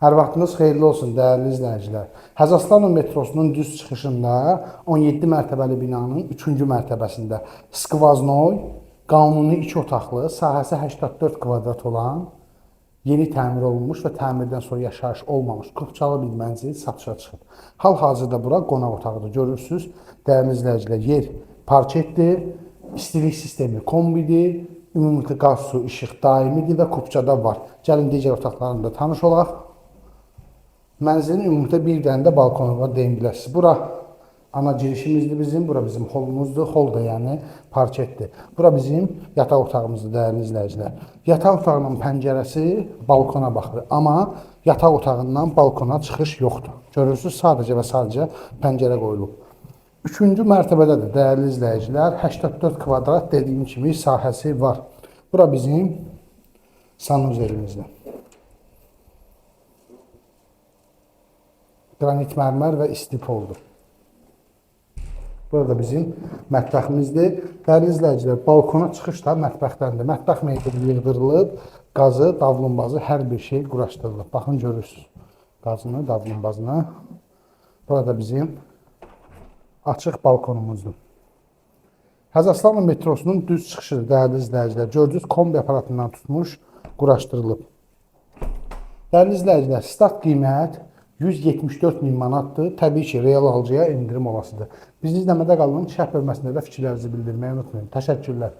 Hər vaxtınız xeyirli olsun dəyərli izləyicilər. Həzaslanov metrosunun düz çıxışında 17 mərtəbəli binanın 3-cü mərtəbəsində skvaznoy, qanuni 2 otaqlı, sahəsi 84 kvadrat olan yeni təmir olunmuş və təmirdən sonra yaşayış olmamış Qupçalı bir mənzil satışa çıxıb. Hal-hazırda bura qonaq otağıdır. Görürsüz, dəyərli izləyicilər, yer parketdir, istilik sistemi kombidir, ümumiyyətlə qaz, su, işıq daimidir və Qupçada var. Gəlin digər otaqlarında tanış olaq. Mənzilin ümumiyyətlə bir dənə də balkonu var deyim biləsiniz. Bura ana girişimizdir bizim, bura bizim holumuzdur. Hol da yəni parketdir. Bura bizim yataq otağımızdır dəyərli izləyicilər. Yataq otağının pəncərəsi balkona baxır, amma yataq otağından balkona çıxış yoxdur. Görürsüz, sadəcə və sadəcə pəncərə qoyulub. Üçüncü mərtəbədədir dəyərli izləyicilər. 84 kvadrat dediyim kimi sahəsi var. Bura bizim sanuzelimizdir. Qranit mərmər və istipoldur. Burada bizim mətbəximizdir. Dəyərli izləyicilər, balkona çıxış da mətbəxdəndir. Mətbəx meyvələri yığdırılıb, qazı, davlumbazı, hər bir şey quraşdırılıb. Baxın görürsüz. Qazını, davlumbazını. Burada bizim açıq balkonumuzdur. Həzaslanov metrosunun düz çıxışı dəyərli izləyicilər. Gördüyünüz kombi aparatından tutmuş, quraşdırılıb. Dəyərli izləyicilər, start qiymət 174 min manatdır. Təbii ki, real alıcıya endirim olasıdır. Bizi izləmədə qalın, şərh bölməsində də fikirlərinizi bildirməyi unutmayın. Təşəkkürlər.